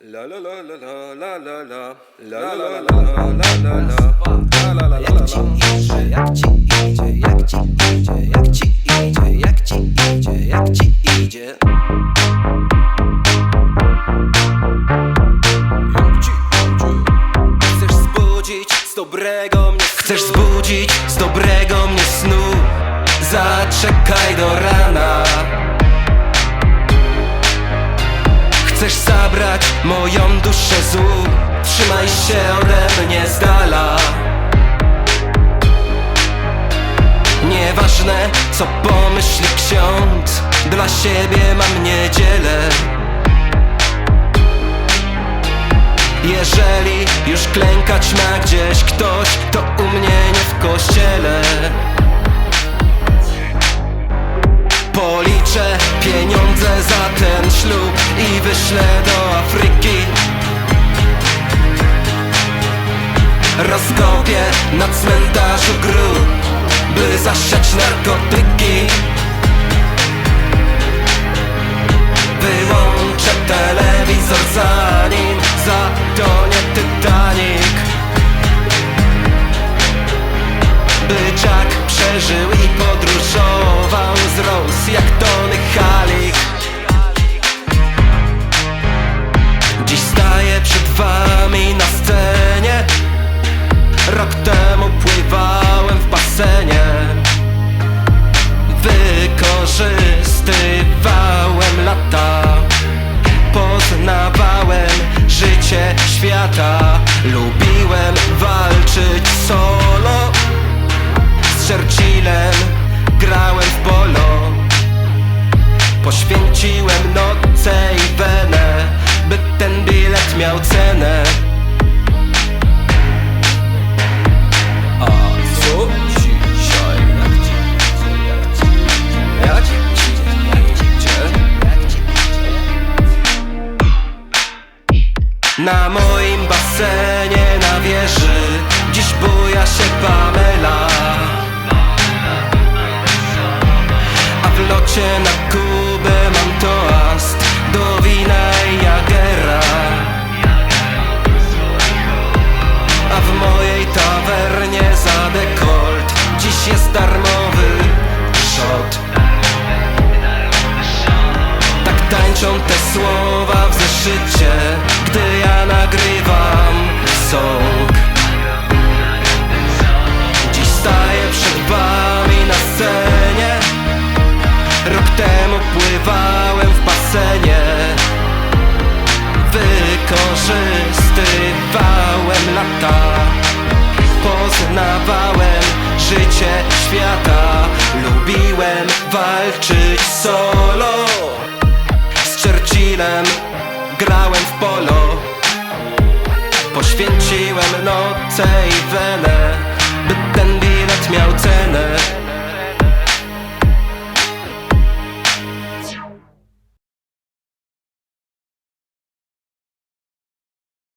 La la la la la la la la La la la la la la la Jak ci idzie, jak ci idzie, jak ci idzie, jak ci idzie, jak ci idzie, jak ci idzie Jak ci idzie Chcesz zbudzić z dobrego mnie snu Chcesz zbudzić z dobrego mnie snu Zaczekaj do rana moją duszę złu Trzymaj się ode mnie z dala. Nieważne co pomyśli ksiądz Dla siebie mam niedzielę. Jeżeli już klękać ma gdzieś ktoś To u mnie nie w kościele. Policzę pieniądze za ten ślub I wyślę do na cmentarzu grób By zasiać narkotyki. Wyłączę telewizor zanim zatonie Titanic. By Jack przeżył Wykorzystywałem lata Poznawałem życie świata. Lubiłem walczyć solo. Z Churchillem grałem w polo. Poświęciłem noce i wenę By ten bilet miał cenę Na moim basenie na wieży Dziś buja się Pamela. A w locie na Kubę Wykorzystywałem lata. Poznawałem życie świata. Lubiłem walczyć solo. Z Churchillem grałem w polo. Poświęciłem noce i wenę